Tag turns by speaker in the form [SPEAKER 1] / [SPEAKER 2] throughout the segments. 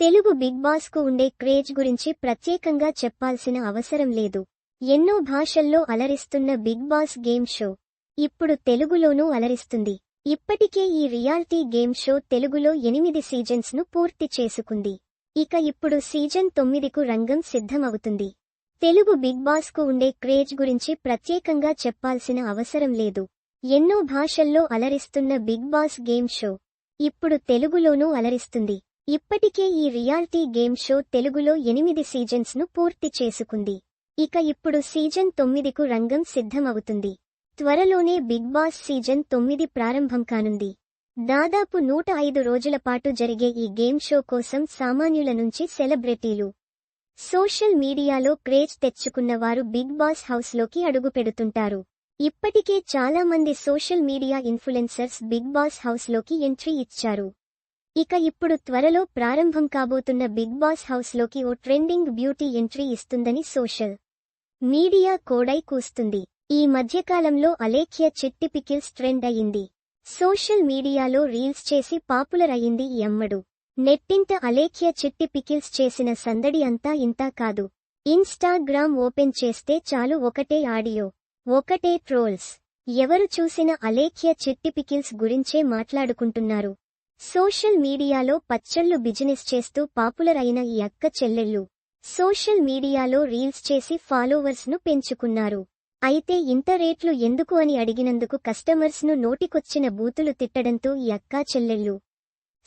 [SPEAKER 1] Telugu big బాస్కు ఉండే craze గురించి ప్రత్యేకంగా చెప్పాల్సిన అవసరం లేదు. ఎన్నో భాషల్లో అలరిస్తున్న బిగ్ బాస్ గేమ్ షో ఇప్పుడు తెలుగులోనూ అలరిస్తుంది. ఇప్పటికే ఈ రియాలిటీ గేమ్ షో తెలుగులో ఎనిమిది సీజన్స్ను పూర్తి చేసుకుంది. ఇక ఇప్పుడు సీజన్ తొమ్మిదికు రంగం సిద్ధమవుతుంది. తెలుగు బిగ్ బాస్కు ఉండే క్రేజ్ గురించి ప్రత్యేకంగా చెప్పాల్సిన అవసరం లేదు. ఎన్నో భాషల్లో అలరిస్తున్న బిగ్ బాస్ గేమ్ షో ఇప్పుడు తెలుగులోనూ అలరిస్తుంది. ఇప్పటికే ఈ రియాలిటీ గేమ్ షో తెలుగులో ఎనిమిది సీజన్స్ను పూర్తి చేసుకుంది. ఇక ఇప్పుడు సీజన్ తొమ్మిదికు రంగం సిద్ధమవుతుంది. త్వరలోనే బిగ్ బాస్ సీజన్ తొమ్మిది ప్రారంభం కానుంది. దాదాపు నూట ఐదు రోజుల పాటు జరిగే ఈ గేమ్ షో కోసం సామాన్యుల నుంచి సెలబ్రిటీలు సోషల్ మీడియాలో క్రేజ్ తెచ్చుకున్న వారు బిగ్ బాస్ హౌస్లోకి అడుగుపెడుతుంటారు. ఇప్పటికే చాలా మంది social media influencers Bigg Boss హౌస్లోకి ఎంట్రీ ఇచ్చారు. ఇక ఇప్పుడు త్వరలో ప్రారంభం కాబోతున్న బిగ్ బాస్ హౌస్లోకి ఓ ట్రెండింగ్ బ్యూటీ ఎంట్రీ ఇస్తుందని సోషల్ మీడియా కోడై కూస్తుంది. ఈ మధ్యకాలంలో అలేఖ్య చిట్టి పికిల్స్ ట్రెండ్ అయింది. సోషల్ మీడియాలో రీల్స్ చేసి పాపులర్ అయింది ఈ అమ్మడు. నెట్టింట అలేఖ్య చిట్టి పికిల్స్ చేసిన సందడి అంతా ఇంతా కాదు. ఇన్స్టాగ్రామ్ ఓపెన్ చేస్తే చాలు ఒకటే ఆడియో ఒకటే ట్రోల్స్. ఎవరు చూసిన అలేఖ్య చిట్టి పికిల్స్ గురించే మాట్లాడుకుంటున్నారు. సోషల్ మీడియాలో పచ్చళ్ళు బిజినెస్ చేస్తూ పాపులర్ అయిన ఈ అక్క చెల్లెళ్ళు. సోషల్ మీడియాలో రీల్స్ చేసి ఫాలోవర్స్ను పెంచుకున్నారు. అయితే ఇంత రేట్లు ఎందుకు అని అడిగినందుకు కస్టమర్స్ను నోటికొచ్చిన బూతులు తిట్టడంతో ఈ అక్కా చెల్లెళ్ళు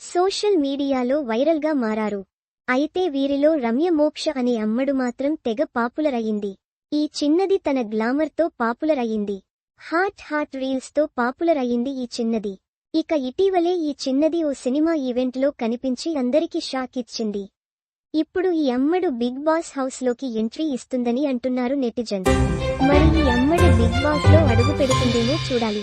[SPEAKER 1] సోషల్ మీడియాలో వైరల్గా మారారు. అయితే వీరిలో రమ్య మోక్ష అనే అమ్మడు మాత్రం తెగ పాపులర్ అయింది ఈ చిన్నది తన గ్లామర్తో పాపులర్ అయింది హాట్ హాట్ రీల్స్తో పాపులర్ అయింది ఈ చిన్నది. ఇక ఇటీవలే ఈ చిన్నది ఓ సినిమా ఈవెంట్లో కనిపించి అందరికి షాక్ ఇచ్చింది. ఇప్పుడు ఈ అమ్మడు బిగ్ బాస్ హౌస్లోకి ఎంట్రీ ఇస్తుందని అంటున్నారు నెటిజన్స్. మరి ఈ అమ్మడు బిగ్ బాస్లో అడుగు పెడుతుందేమో చూడాలి.